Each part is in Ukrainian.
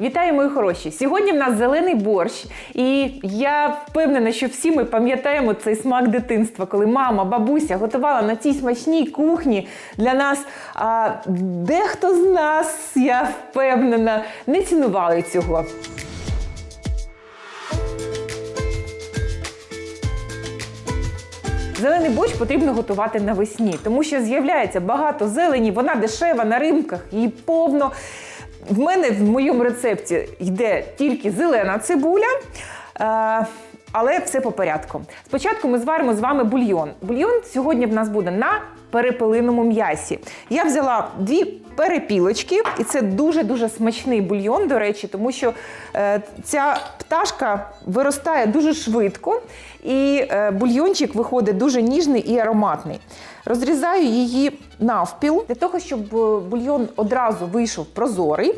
Вітаю, мої хороші! Сьогодні в нас зелений борщ, і я впевнена, що всі ми пам'ятаємо цей смак дитинства, коли мама, бабуся готувала на цій смачній кухні для нас. А дехто з нас, я впевнена, не цінували цього. Зелений борщ потрібно готувати навесні, тому що з'являється багато зелені, вона дешева на ринках, її повно. В мене в моєму рецепті йде тільки зелена цибуля. Е, але все по порядку. Спочатку ми зваримо з вами бульйон. Бульйон сьогодні в нас буде на перепелиному м'ясі. Я взяла дві перепілочки, і це дуже-дуже смачний бульйон, до речі, тому що е, ця пташка виростає дуже швидко, і е, бульйончик виходить дуже ніжний і ароматний. Розрізаю її навпіл для того, щоб е, бульйон одразу вийшов прозорий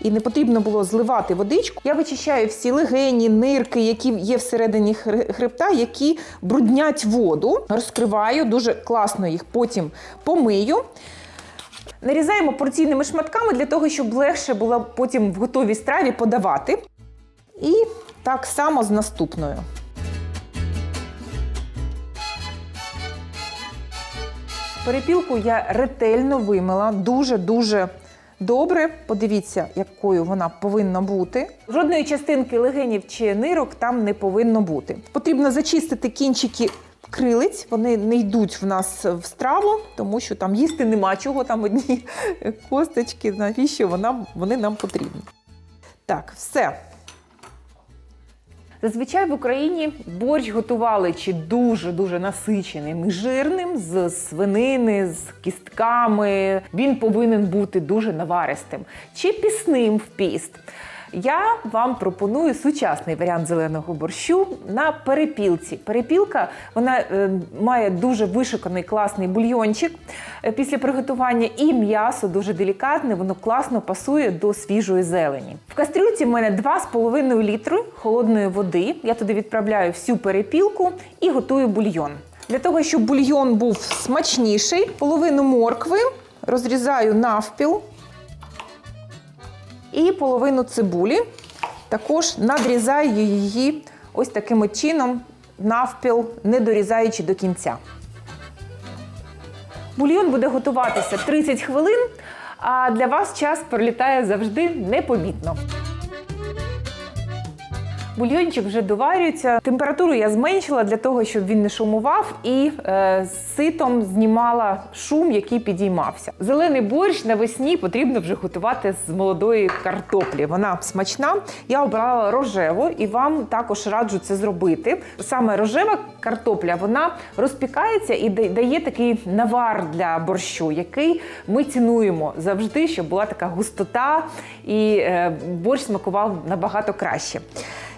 і не потрібно було зливати водичку. Я вичищаю всі легені, нирки, які є всередині хребта, які бруднять воду. Розкриваю дуже класно їх потім помию. Нарізаємо порційними шматками для того, щоб легше було потім в готовій страві подавати. І так само з наступною. Перепілку я ретельно вимила, дуже-дуже добре. Подивіться, якою вона повинна бути. Жодної частинки легенів чи нирок там не повинно бути. Потрібно зачистити кінчики крилиць, вони не йдуть в нас в страву, тому що там їсти нема чого, там одні косточки. Навіщо вона, вони нам потрібні? Так, все. Зазвичай в Україні борщ готували чи дуже-дуже насиченим і жирним з свинини, з кістками. Він повинен бути дуже наваристим чи пісним в піст. Я вам пропоную сучасний варіант зеленого борщу на перепілці. Перепілка вона е, має дуже вишиканий класний бульйончик е, після приготування, і м'ясо дуже делікатне, воно класно пасує до свіжої зелені. В кастрюльці в мене 2,5 літри холодної води. Я туди відправляю всю перепілку і готую бульйон. Для того, щоб бульйон був смачніший, половину моркви розрізаю навпіл і половину цибулі. Також надрізаю її ось таким чином навпіл, не дорізаючи до кінця. Бульйон буде готуватися 30 хвилин, а для вас час пролітає завжди непомітно. Бульйончик вже доварюється. Температуру я зменшила для того, щоб він не шумував, і е, ситом знімала шум, який підіймався. Зелений борщ навесні потрібно вже готувати з молодої картоплі. Вона смачна. Я обрала рожеву і вам також раджу це зробити. Саме рожева картопля вона розпікається і дає такий навар для борщу, який ми цінуємо завжди, щоб була така густота і е, борщ смакував набагато краще.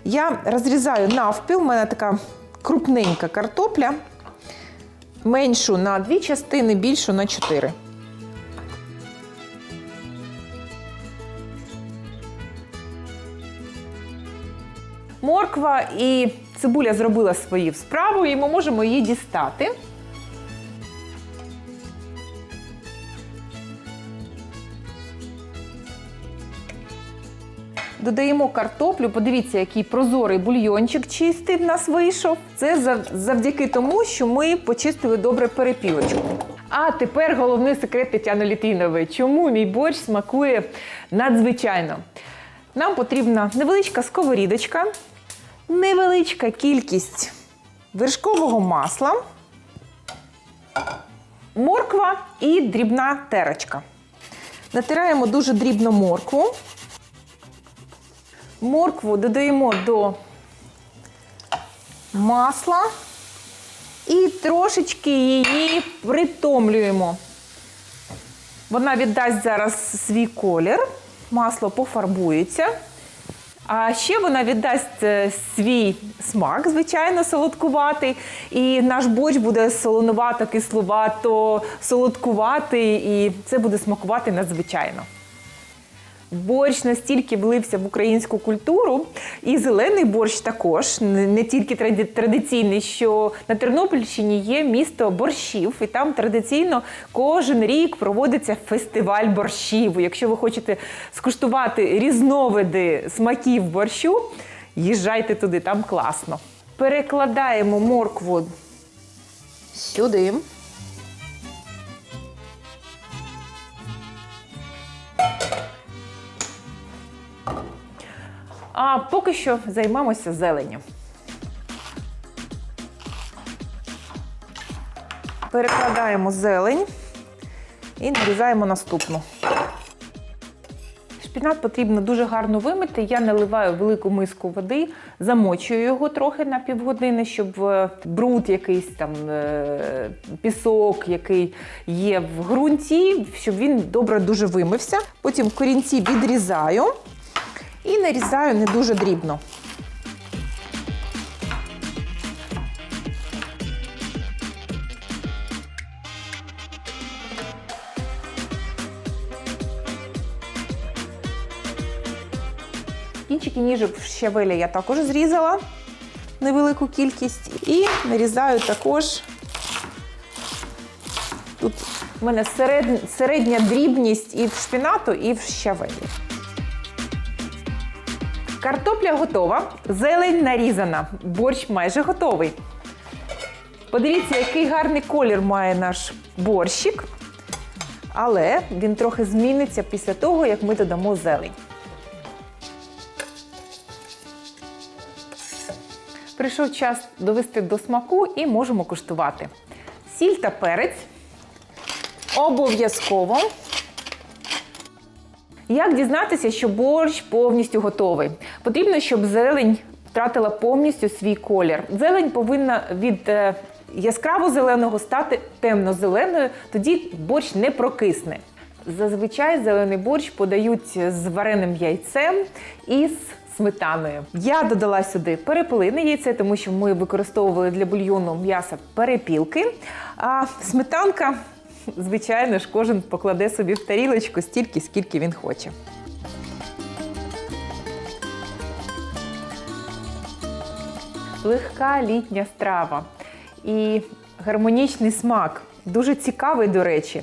Я розрізаю навпіл, у мене така крупненька картопля, меншу на дві частини, більшу на чотири. Морква і цибуля зробила свою справу, і ми можемо її дістати. Додаємо картоплю. Подивіться, який прозорий бульйончик чистий в нас вийшов. Це завдяки тому, що ми почистили добре перепілочку. А тепер головний секрет Тетяни Літвінової. Чому мій борщ смакує надзвичайно? Нам потрібна невеличка сковорідочка, невеличка кількість вершкового масла, морква і дрібна терочка. Натираємо дуже дрібно моркву. Моркву додаємо до масла і трошечки її притомлюємо. Вона віддасть зараз свій колір, масло пофарбується. А ще вона віддасть е, свій смак, звичайно, солодкуватий. І наш борщ буде солонувато, кислувато, солодкуватий, і це буде смакувати надзвичайно. Борщ настільки влився в українську культуру, і зелений борщ також, не тільки традиційний, що на Тернопільщині є місто борщів, і там традиційно кожен рік проводиться фестиваль борщів. Якщо ви хочете скуштувати різновиди смаків борщу, їжджайте туди, там класно. Перекладаємо моркву сюди. А поки що займемося зеленню. Перекладаємо зелень і нарізаємо наступну. Шпінат потрібно дуже гарно вимити. Я наливаю велику миску води, замочую його трохи на півгодини, щоб е, бруд якийсь там, е, пісок, який є в ґрунті, щоб він добре дуже вимився. Потім корінці відрізаю і нарізаю не дуже дрібно. Кінчики ніжок щавеля я також зрізала невелику кількість і нарізаю також. Тут в мене середня дрібність і в шпінату, і в щавелі. Картопля готова, зелень нарізана, борщ майже готовий. Подивіться, який гарний колір має наш борщик. Але він трохи зміниться після того, як ми додамо зелень. Прийшов час довести до смаку і можемо куштувати. Сіль та перець. Обов'язково. Як дізнатися, що борщ повністю готовий? Потрібно, щоб зелень втратила повністю свій колір. Зелень повинна від е, яскраво зеленого стати темно-зеленою, тоді борщ не прокисне. Зазвичай зелений борщ подають з вареним яйцем і з сметаною. Я додала сюди перепелине яйце, тому що ми використовували для бульйону м'яса перепілки. А сметанка, звичайно ж, кожен покладе собі в тарілочку стільки, скільки він хоче. Легка літня страва і гармонічний смак. Дуже цікавий, до речі.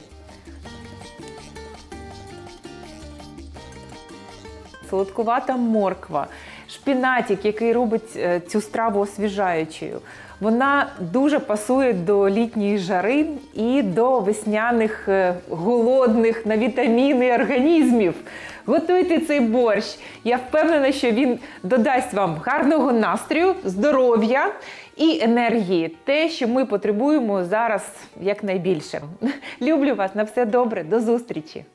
Солодкувата морква, шпінатик, який робить е, цю страву освіжаючою. Вона дуже пасує до літньої жари і до весняних е, голодних на вітаміни організмів. Готуйте цей борщ. Я впевнена, що він додасть вам гарного настрою, здоров'я і енергії. Те, що ми потребуємо зараз якнайбільше. Люблю вас на все добре, до зустрічі!